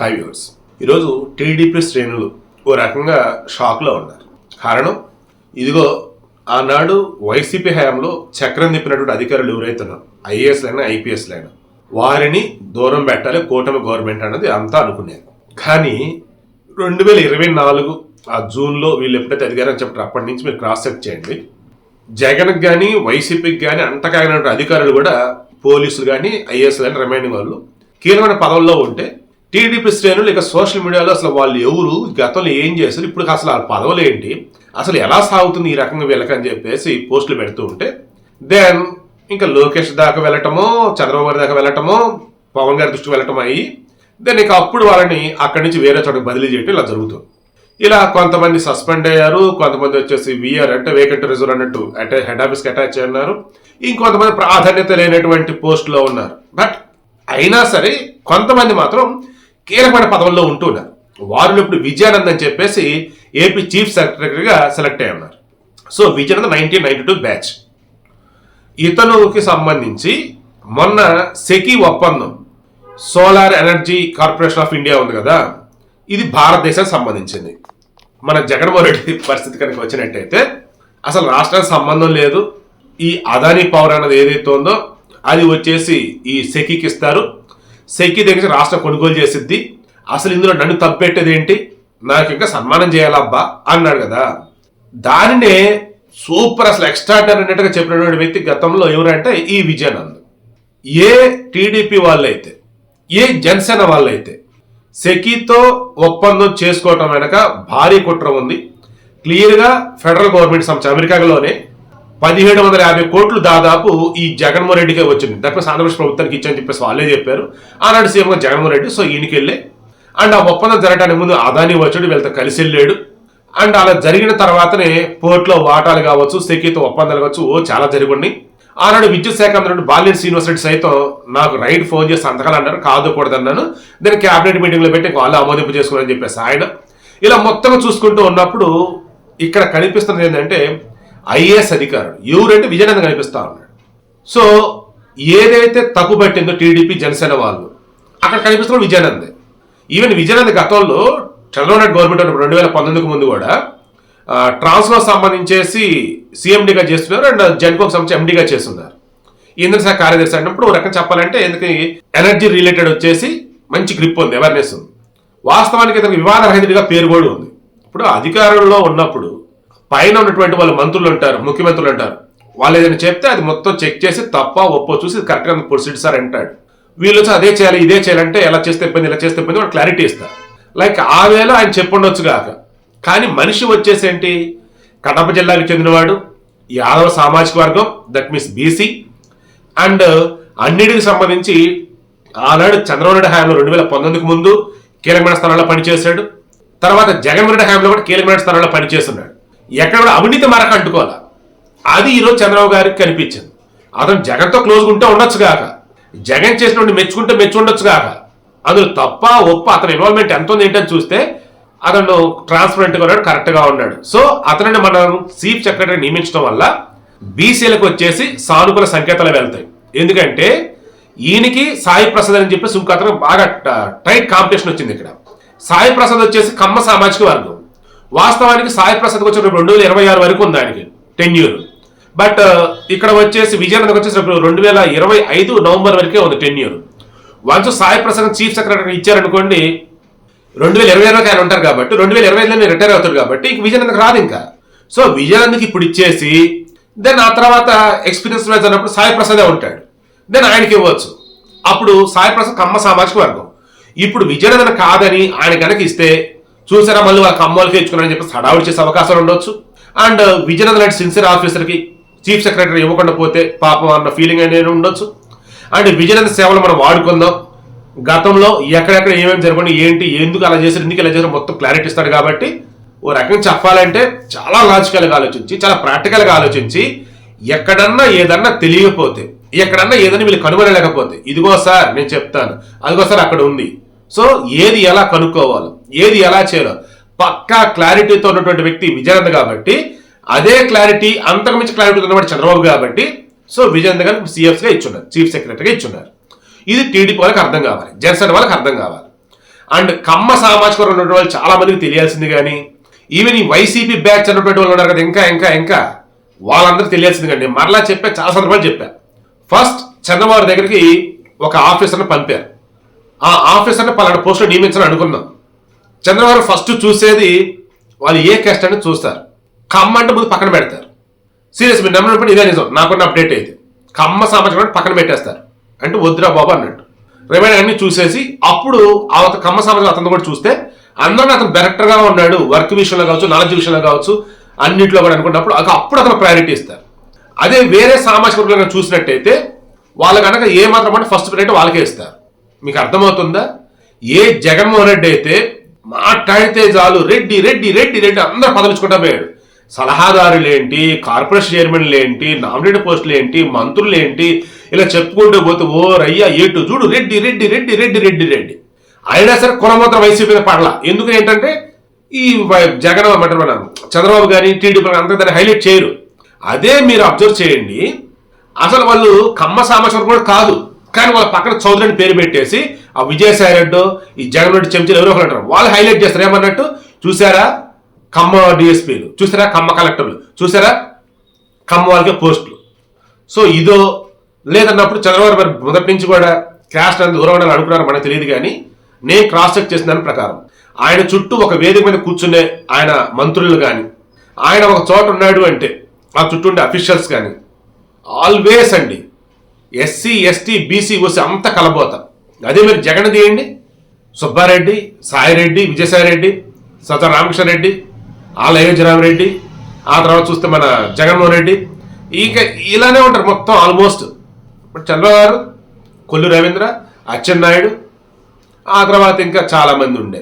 High viewers ఈరోజు TDP శ్రేణులు ఓ రకంగా షాక్లో ఉన్నారు. కారణం ఇదిగో ఆనాడు వైసీపీ హయాంలో చక్రం తిప్పినటువంటి అధికారులు ఎవరైతున్నారు ఐఏఎస్లైనా ఐపీఎస్లైనా వారిని దూరం పెట్టాలి కూటమి గవర్నమెంట్ అన్నది అంతా అనుకునేది. కానీ రెండు వేల ఇరవై నాలుగు ఆ జూన్లో వీళ్ళు ఎప్పుడైతే అధికారం చెప్పారు అప్పటి నుంచి మీరు క్రాస్ చెక్ చేయండి. జగన్కి కానీ వైసీపీకి కానీ అంతకాగినటువంటి అధికారులు కూడా పోలీసులు కానీ ఐఏఎస్ కానీ రిమైనింగ్ వాళ్ళు కీలకమైన పదవుల్లో ఉంటే టీడీపీ శ్రేణులు ఇక సోషల్ మీడియాలో అసలు వాళ్ళు ఎవరు? గతంలో ఏం చేశారు? ఇప్పుడు అసలు ఆ పదవులు ఏంటి? అసలు ఎలా సాగుతుంది ఈ రకంగా వీళ్ళకని చెప్పేసి పోస్టులు పెడుతూ ఉంటే దెన్ ఇంకా లోకేష్ దాకా వెళ్ళటమో చంద్రబాబు గారి దాకా వెళ్ళటమో పవన్ గారి దృష్టికి వెళ్ళటం అయ్యి దెన్ ఇక అప్పుడు వాళ్ళని అక్కడి నుంచి వేరే చోటకి బదిలీ చేయటం ఇలా జరుగుతుంది. ఇలా కొంతమంది సస్పెండ్ అయ్యారు కొంతమంది వచ్చేసి విఆర్ అంటే వేకెంట్ రిజర్వ్ అన్నట్టు అంటే హెడ్ ఆఫీస్కి అటాచ్ అన్నారు ఇంకొంతమంది ప్రాధాన్యత లేనటువంటి పోస్టులో ఉన్నారు. బట్ అయినా సరే కొంతమంది మాత్రం కీలకమైన పదవుల్లో ఉంటున్నారు వారిలో ఇప్పుడు విజయానంద్ అని చెప్పేసి ఏపీ చీఫ్ సెక్రటరీగా సెలెక్ట్ అయ్యి ఉన్నారు so Vijayanand nineteen ninety two batch ఇతనుకి సంబంధించి మొన్న సెకి ఒప్పందం solar energy corporation of India ఉంది కదా ఇది భారతదేశానికి సంబంధించింది. మన జగన్మోహన్ రెడ్డి పరిస్థితి కనుక వచ్చినట్టయితే అసలు రాష్ట్రానికి సంబంధం లేదు. ఈ అదానీ పవర్ అన్నది ఏదైతే ఉందో అది వచ్చేసి ఈ సెకికి ఇస్తారు. సెకి దగ్గర రాష్ట్ర కొనుగోలు చేసిద్ది. అసలు ఇందులో నన్ను తప్పెట్టేది ఏంటి? నాకు ఇంకా సన్మానం చేయాలబ్బా అన్నాడు కదా. దానినే సూపర్ అసలు ఎక్స్ట్రాటర్ అన్నట్టుగా చెప్పినటువంటి వ్యక్తి గతంలో ఎవరంటే ఈ విజయానంద్. ఏ టీడీపీ వాళ్ళైతే ఏ జనసేన వాళ్ళైతే సెకీతో ఒప్పందం చేసుకోవటం వెనక భారీ కుట్ర ఉంది. క్లియర్గా ఫెడరల్ గవర్నమెంట్ సంస్థ అమెరికాలోనే పదిహేడు వందల యాభై కోట్లు దాదాపు ఈ జగన్మోహన్ రెడ్డికే వచ్చింది. దట్ ఆంధ్రప్రదేశ్ ప్రభుత్వానికి ఇచ్చని చెప్పేసి వాళ్ళే చెప్పారు. ఆనాడు సీఎంగా జగన్మోహన్ రెడ్డి సో ఈయనకి వెళ్ళే. అండ్ ఆ ఒప్పందం జరగడానికి ముందు అదాని వచ్చాడు వీళ్ళతో కలిసి వెళ్ళాడు. అండ్ అలా జరిగిన తర్వాతనే పోర్ట్లో వాటాలు కావచ్చు సెకీతో ఒప్పందాలు కావచ్చు ఓ చాలా జరిగి ఆనాడు విద్యుత్ శాఖ మంత్రి బాలినేని శ్రీనివాస్ రెడ్డి సైతం నాకు రైట్ ఫోన్ చేసి సంతకాలు అన్నారు కాదు కూడదన్నాను. దాన్ని క్యాబినెట్ మీటింగ్లో పెట్టి వాళ్ళు ఆమోదింపు చేసుకుని చెప్పేసి ఆయన. ఇలా మొత్తం చూసుకుంటూ ఉన్నప్పుడు ఇక్కడ కనిపిస్తున్నది ఏంటంటే ఐఏఎస్ అధికారులు. ఎవరంటే విజయనంద కనిపిస్తా ఉన్నాడు. సో ఏదైతే తప్పుబట్టిందో టీడీపీ జనసేన వాళ్ళు అక్కడ కనిపిస్తున్న విజయనందే. ఈవెన్ విజయానంద్ గతంలో చంద్రబాబు నాయుడు గవర్నమెంట్ ఉన్నప్పుడు రెండు వేల పంతొమ్మిదికి ముందు కూడా ట్రాన్స్ఫర్ సంబంధించేసి సీఎండీగా చేస్తున్నారు అండ్ జెన్కోకి సంబంధించి ఎండీగా చేస్తున్నారు. ఇంద్ర శాఖ కార్యదర్శి అన్నప్పుడు ఒక రకం చెప్పాలంటే ఎందుకని ఎనర్జీ రిలేటెడ్ వచ్చేసి మంచి గ్రిప్ ఉంది అవేర్నెస్ ఉంది. వాస్తవానికి ఇతనికి వివాదరహితుడిగా పేరు కూడా ఉంది. ఇప్పుడు అధికారంలో ఉన్నప్పుడు పైన ఉన్నటువంటి వాళ్ళు మంత్రులు ఉంటారు ముఖ్యమంత్రులు ఉంటారు వాళ్ళు ఏదైనా చెప్తే అది మొత్తం చెక్ చేసి తప్ప ఒప్పో చూసి కరెక్ట్గా ప్రొసీడ్ సార్ అంటాడు. వీళ్ళు వచ్చి అదే చేయాలి ఇదే చేయాలంటే ఎలా చేస్తే ఇబ్బంది ఇలా చేస్తే ఇబ్బంది వాళ్ళు క్లారిటీ ఇస్తారు. లైక్ ఆ వేళ ఆయన చెప్పుండొచ్చు కాక. కానీ మనిషి వచ్చేసి ఏంటి? కడప జిల్లాకి చెందినవాడు యాదవ సామాజిక వర్గం దట్ మీన్స్ బీసీ అండ్ అన్నిటికి సంబంధించి ఆనాడు చంద్రబాబు నాయుడు హయాంలో రెండు వేల పంతొమ్మిదికి ముందు కీలకమైన స్థానాల్లో పనిచేశాడు. తర్వాత జగన్మోహన్ రెడ్డి హయాంలో కూడా కీలకమైన స్థానాల్లో పనిచేస్తున్నాడు. ఎక్కడ కూడా అవినీతి మరక అంటుకోవాలా? అది ఈరోజు చంద్రబాబు గారికి కనిపించింది. అతను జగన్తో క్లోజ్గా ఉంటే ఉండొచ్చు కాక జగన్ చేసినటువంటి మెచ్చుకుంటే మెచ్చు ఉండొచ్చు కాక అందులో తప్ప ఒప్ప అతని ఇన్వాల్వ్మెంట్ ఎంత ఉంది ఏంటని చూస్తే అతను ట్రాన్స్పరెంట్గా ఉన్నాడు కరెక్ట్గా ఉన్నాడు. సో అతనిని మనం చీఫ్ సెక్రటరీ నియమించడం వల్ల బీసీలకు వచ్చేసి సానుకూల సంకేతాలు వెళ్తాయి. ఎందుకంటే ఈయనకి సాయి ప్రసాద్ అని చెప్పేసి ఇంకో అతను బాగా టైట్ కాంపిటీషన్ వచ్చింది ఇక్కడ. సాయి ప్రసాద్ వచ్చేసి కమ్మ సామాజిక వర్గం. వాస్తవానికి సాయి ప్రసాద్ వచ్చి రెండు వేల ఇరవై ఆరు వరకు ఉంది ఆయనకి టెన్యూర్ బట్ uh, ఇక్కడ వచ్చేసి విజయనగరం వచ్చేసి రెండు వేల ఇరవై ఐదు నవంబర్ వరకే ఉంది tenure once Sai Prasad chief secretary ఇచ్చారనుకోండి రెండు వేల ఇరవై వరకు ఆయన ఉంటారు కాబట్టి రెండు వేల ఇరవై ఐదులో రిటైర్ అవుతారు కాబట్టి ఇంక విజయనందకి రాదు ఇంకా. సో విజయనందకి ఇప్పుడు ఇచ్చేసి దెన్ ఆ తర్వాత ఎక్స్పీరియన్స్ వైజ్ అన్నప్పుడు సాయి ప్రసాదే ఉంటాడు. దెన్ ఆయనకి ఇవ్వచ్చు. అప్పుడు సాయి ప్రసాద్ కమ్మ సామాజిక వర్గం. ఇప్పుడు విజయనందన కాదని ఆయన కనుక ఇస్తే చూసారా మళ్ళీ వాళ్ళ కమ్మోలకి ఇచ్చుకున్నారని చెప్పి హడావుడి చేసే అవకాశాలు ఉండొచ్చు. అండ్ విజయనందన్ లాంటి సిన్సియర్ ఆఫీసర్కి చీఫ్ సెక్రటరీ ఇవ్వకుండా పోతే పాపం అన్న ఫీలింగ్ అనేది ఉండొచ్చు. అండ్ విజయనంద సేవలు మనం వాడుకుందాం. గతంలో ఎక్కడెక్కడ ఏమేమి జరగండి ఏంటి ఎందుకు అలా చేశారు ఎందుకు ఇలా చేశారు మొత్తం క్లారిటీ ఇస్తాడు కాబట్టి ఓ రకంగా చెప్పాలంటే చాలా లాజికల్గా ఆలోచించి చాలా ప్రాక్టికల్గా ఆలోచించి ఎక్కడన్నా ఏదన్నా తెలియకపోతే ఎక్కడన్నా ఏదన్నా వీళ్ళు కనుగొనలేకపోతే ఇదిగో సార్ నేను చెప్తాను అదిగో సార్ అక్కడ ఉంది సో ఏది ఎలా కనుక్కోవాలో? ఏది ఎలా చేయాలో? పక్కా క్లారిటీతో ఉన్నటువంటి వ్యక్తి విజయానంద్ కాబట్టి అదే క్లారిటీ అంతకుమించి క్లారిటీ ఉన్నవాడు చంద్రబాబు కాబట్టి సో విజయానంద్ గారికి సిఎఫ్గా ఇచ్చున్నారు చీఫ్ సెక్రటరీగా ఇచ్చున్నారు. ఇది టీడీపీ వాళ్ళకి అర్థం కావాలి జనసేన వాళ్ళకి అర్థం కావాలి. అండ్ కమ్మ సామాజిక ఉన్నటువంటి వాళ్ళు చాలా మందికి తెలియాల్సింది కానీ ఈవెన్ ఈ వైసీపీ బ్యాచ్ అన్నటువంటి వాళ్ళు ఉన్నారు కదా ఇంకా ఇంకా ఇంకా వాళ్ళందరూ తెలియాల్సింది కానీ మరలా చెప్పా చాలా సందర్భాలు చెప్పా. ఫస్ట్ చంద్రబాబు దగ్గరికి ఒక ఆఫీసర్ని పంపారు. ఆ ఆఫీసర్ని పలానా పోస్టులో నియమించాలని అనుకున్నాం. చంద్రబాబు ఫస్ట్ చూసేది వాళ్ళు ఏ క్యాస్ట్ అనేది చూస్తారు. కమ్మ అంటే ముందు పక్కన పెడతారు. సీరియస్ మీరు నమ్మినప్పుడు ఇదే నిజం. నాకున్న అప్డేట్ అయితే కమ్మ సామాజిక పక్కన పెట్టేస్తారు. అంటే వద్దురా బాబు అన్నట్టు. రిమైన్ అన్ని చూసేసి అప్పుడు ఆ కమ్మ సామాజిక అతను కూడా చూస్తే అందరూ అతను డైరెక్టర్గా ఉన్నాడు. వర్క్ విషయంలో కావచ్చు నాలెడ్జ్ విషయంలో కావచ్చు అన్నింటిలో కూడా అనుకున్నప్పుడు అప్పుడు అతను ప్రయారిటీ ఇస్తారు. అదే వేరే సామాజిక వర్గాలను చూసినట్టయితే వాళ్ళు కనుక ఏ మాత్రం అంటే ఫస్ట్ ప్రైవేట్ వాళ్ళకే ఇస్తారు. మీకు అర్థమవుతుందా? ఏ జగన్మోహన్ రెడ్డి అయితే మాట్లాడితే చాలు రెడ్డి రెడ్డి రెడ్డి రెడ్డి అందరూ పదలుచుకుంటా పోయాడు సలహాదారులు ఏంటి కార్పొరేషన్ చైర్మన్లు ఏంటి నామినేటెడ్ పోస్టులు ఏంటి మంత్రులు ఏంటి ఇలా చెప్పుకుంటూ పోతే ఓ రయ్యా ఏటు చూడు రెడ్డి రెడ్డి రెడ్డి రెడ్డి రెడ్డి రెడ్డి. అయినా సరే కులమాత్రం వైసీపీ మీద పడలా. ఎందుకు ఏంటంటే ఈ జగన్ మన చంద్రబాబు కానీ టీడీపీ అంతా దాన్ని హైలైట్ చేయరు. అదే మీరు అబ్జర్వ్ చేయండి అసలు వాళ్ళు కమ్మ సామాచారం కూడా కాదు. కానీ వాళ్ళ పక్కన చౌదరి అని పేరు పెట్టేసి ఆ విజయసాయి రెడ్డి ఈ జగన్ రెడ్డి చెంచులు ఎవరో ఒకరు అంటారు. వాళ్ళు హైలైట్ చేస్తారు. ఏమన్నట్టు? చూసారా? కమ్మ డిఎస్పీలు. చూసారా? కమ్మ కలెక్టర్లు. చూసారా? కమ్మ వాళ్ళకే పోస్టులు. సో ఇదో లేదన్నప్పుడు చంద్రబాబు మరి మొదటి నుంచి కూడా క్యాస్ట్ అంత దూరం ఉండాలని అనుకున్నారు మనకు తెలియదు కానీ నేను క్రాస్ చెక్ చేసిన దాని ప్రకారం ఆయన చుట్టూ ఒక వేదిక మీద కూర్చునే ఆయన మంత్రులు కానీ ఆయన ఒక చోట ఉన్నాడు అంటే ఆ చుట్టూ ఉండే అఫీషియల్స్ కానీ ఆల్వేస్ అండి ఎస్సీ ఎస్టీ బీసీ ఓసీ అంతా కలబోత. అదే మీరు జగన్ తీయండి సుబ్బారెడ్డి సాయిరెడ్డి విజయసాయిరెడ్డి సత రామకృష్ణ రెడ్డి ఆల అయోధ్యరామరెడ్డి ఆ తర్వాత చూస్తే మన జగన్మోహన్ రెడ్డి ఇక ఇలానే ఉంటారు మొత్తం ఆల్మోస్ట్. ఇప్పుడు చంద్రబాబు గారు కొల్లు రవీంద్ర అచ్చెన్నాయుడు ఆ తర్వాత ఇంకా చాలామంది ఉండే.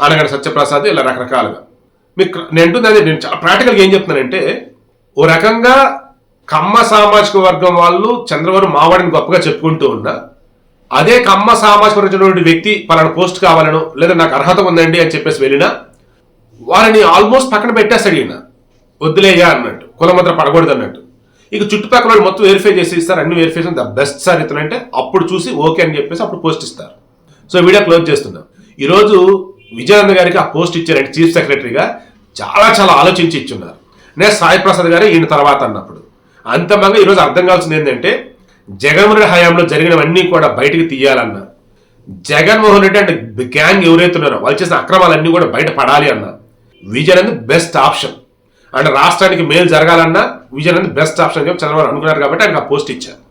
అనగడ సత్యప్రసాద్ ఇలా రకరకాలుగా. మీకు నేను అంటుంది అదే నేను చాలా ప్రాక్టికల్గా ఏం చెప్తున్నానంటే ఓ రకంగా కమ్మ సామాజిక వర్గం వాళ్ళు చంద్రబాబు మావాడిని గొప్పగా చెప్పుకుంటూ ఉన్నా అదే కమ్మ సామాజిక వర్గం వ్యక్తి పలానా పోస్ట్ కావాలను లేదా నాకు అర్హత ఉందండి అని చెప్పేసి వెళ్ళినా వారిని ఆల్మోస్ట్ పక్కన పెట్టేస్తాడు ఈయన. వద్దులేయా అన్నట్టు కులముద్ర పడకూడదు అన్నట్టు. ఇక చుట్టుపక్కల వాళ్ళు మొత్తం వెరిఫై చేసి ఇస్తారు అన్ని వెరిఫై ద బెస్ట్ సార్ ఇతనంటే అప్పుడు చూసి ఓకే అని చెప్పేసి అప్పుడు పోస్ట్ ఇస్తారు. సో వీడియో క్లోజ్ చేస్తున్నాం. ఈరోజు విజయానంద గారికి ఆ పోస్ట్ ఇచ్చారంటే చీఫ్ సెక్రటరీగా చాలా చాలా ఆలోచించి ఇచ్చున్నారు. నేను సాయి ప్రసాద్ గారు ఈయన తర్వాత అన్నప్పుడు. అంతమంగా ఈరోజు అర్థం కావాల్సింది ఏంటంటే జగన్మోహన్ హయాంలో జరిగినవన్నీ కూడా బయటకు తీయాలన్న. జగన్మోహన్ రెడ్డి అంటే గ్యాంగ్ ఎవరైతే ఉన్నారో వాళ్ళు చేసిన అక్రమాలన్నీ కూడా బయట పడాలి అన్న. Vijayanand best option. అండ్ రాష్ట్రానికి మేలు జరగాలన్నా విజయనంద్ బెస్ట్ ఆప్షన్ చెప్పి చంద్రబాబు అనుకున్నారు కాబట్టి ఆయనకు ఆ పోస్ట్ ఇచ్చారు.